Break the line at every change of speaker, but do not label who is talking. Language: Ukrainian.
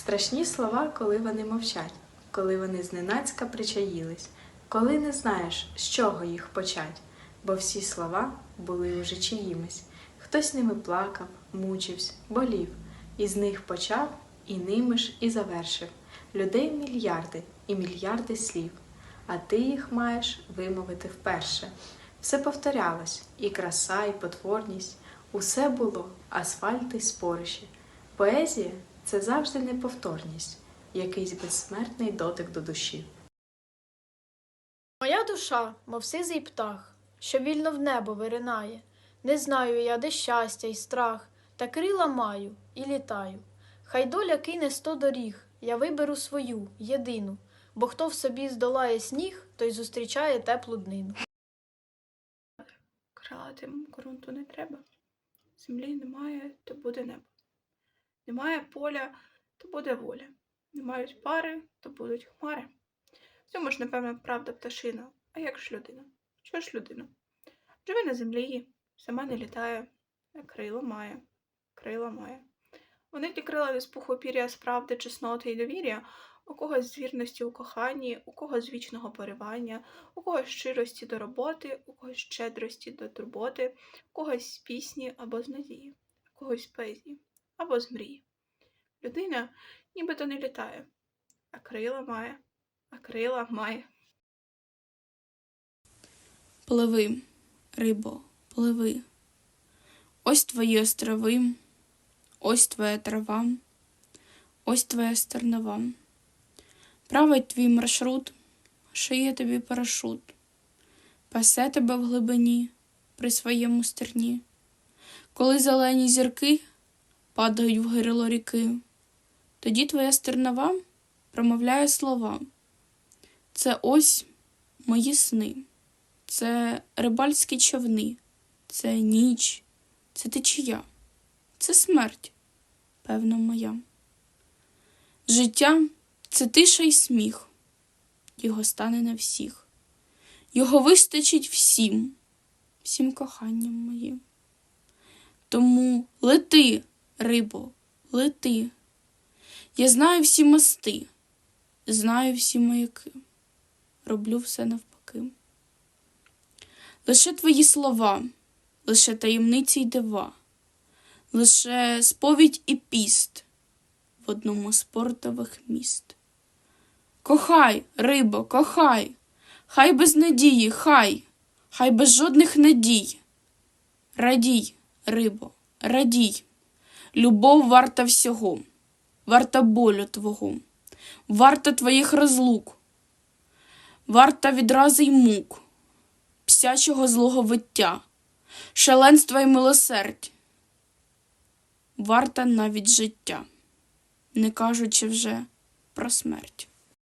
Страшні слова, коли вони мовчать, коли вони зненацька причаїлись, коли не знаєш, з чого їх почать, бо всі слова були уже чиїмись. Хтось ними плакав, мучився, болів, і з них почав, і ними ж і завершив. Людей мільярди і мільярди слів, а ти їх маєш вимовити вперше. Все повторялось, і краса, і потворність, усе було асфальт і спориші. Поезія це завжди неповторність, якийсь безсмертний дотик до душі.
Моя душа, мов сизий птах, що вільно в небо виринає. Не знаю я, де щастя й страх, та крила маю і літаю. Хай доля кине сто доріг, я виберу свою, єдину, бо хто в собі здолає сніг, той зустрічає теплу днину.
Кралатим ґрунту не треба. Землі немає, то буде небо. Немає поля, то буде воля. Не мають пари, то будуть хмари. В цьому ж, напевно, правда пташина. А як ж людина? Що ж людина? Живе на землі, сама не літає, а крила має, крила має. Вони ті крила від пуху пір'я справди, чесноти і довір'я, у когось з вірності у коханні, у когось з вічного поривання, у когось щирості до роботи, у когось щедрості до турботи, у когось з пісні або з надії, у когось з поезії або з мрії. Людина нібито не літає, а крила має, а крила має.
Пливи, рибо, пливи. Ось твої острови, ось твоя трава, ось твоя стернова. Править твій маршрут, шиє тобі парашут, пасе тебе в глибині при своєму стерні. Коли зелені зірки падають в гирило ріки, тоді твоя стернова промовляє слова. Це ось мої сни. Це рибальські човни, це ніч, це течія, це смерть, певно, моя. Життя це тиша й сміх, його стане на всіх, його вистачить всім, всім коханням моїм. Тому лети, рибо, лети. Я знаю всі мости, знаю всі маяки, роблю все навпаки. Лише твої слова, лише таємниці й дива, лише сповідь і піст в одному з портових міст. Кохай, рибо, кохай, хай без надії, хай, хай без жодних надій. Радій, рибо, радій, любов варта всього, варта болю твого, варта твоїх розлук, варта відрази й мук псячого злого виття, шаленства й милосердь, варта навіть життя, не кажучи вже про смерть.